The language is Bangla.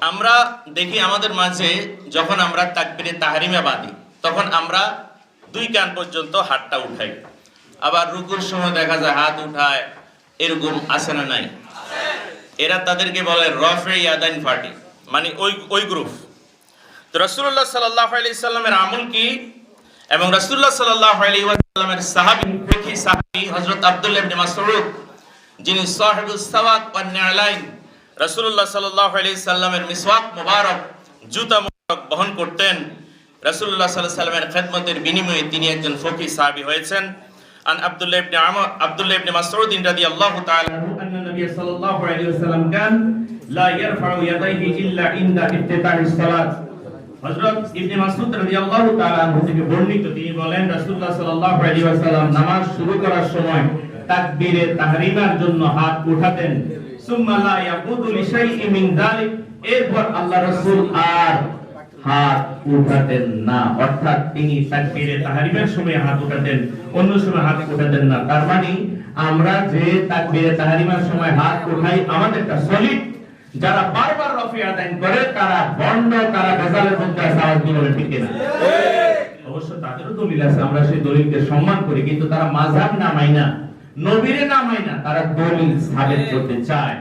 আমরা দেখি আমাদের মাঝে যখন আমরা তাকবিরে তাহারিমে বাঁধি, তখন আমরা দুই কান পর্যন্ত হাতটা উঠাই। আবার রুকুর সময় দেখা যায় হাত উঠায়, এরকম আছে না নাই? এরা তাদেরকে বলে রফে ইয়াদাইন পার্টি মানে ওই ওই গ্রুপ। তো রসুল্লাহ সাল্লাহ সাল্লামের আমল কি? এবং রসুল্লাহ সাল্লাহ আলি ওয়াসাল্লামের সাহাবি ফিকহি সাহাবি হযরত আব্দুল্লাহ মাসউদ, যিনি সাহিবুস সাওয়াক ওয়ান রসুল্লাহ সাল্লামের মিসওয়াক মুবারক, জুতা মুবারক বহন করতেন। রসুল্লাহ সাল্লাহ সাল্লামের খেদমতের বিনিময়ে তিনি একজন ফকি সাহাবি হয়েছেন। আন আব্দুল্লাহ ইবনে আমর আব্দুল্লাহ ইবনে মাসউদ রাদিয়াল্লাহু তাআলা আনহু নবী সাল্লাল্লাহু আলাইহি ওয়াসাল্লাম কান, লা ইয়ারফাউ ইয়াদাইহি ইল্লা ইনদা সালাত। হযরত ইবনে মাসউদ রাদিয়াল্লাহু তাআলা থেকে বর্ণিত তিনি বলেন, রাসূলুল্লাহ সাল্লাল্লাহু আলাইহি ওয়াসাল্লাম নামাজ শুরু করার সময় তাকবীরে তাহরিমার জন্য হাত উঠাতেন। সুম্মা লা ইয়াকুদু লিশাইইন মিন যালিক। এরপর আল্লাহ রাসূল আর হাত উঠাতেন না। অর্থাৎ তিনি তাকবীরে তাহরিমের সময় হাত উঠাতেন অন্য সময় হাত উঠাতেন না। তার মানে আমরা যে তাকবীরে তাহরিমের সময় হাত উঠাই সলিড যারা বারবার রফি করে তারা বন্ড তারা মধ্যে আওয়াজ ঠিক না অবশ্য তাদেরও দলিল আছে আমরা সেই দলিলকে সম্মান করি কিন্তু তারা মাযহাব না মাইনা। নবীরে না মাইনা তারা দলিল সাবেত করতে চায়।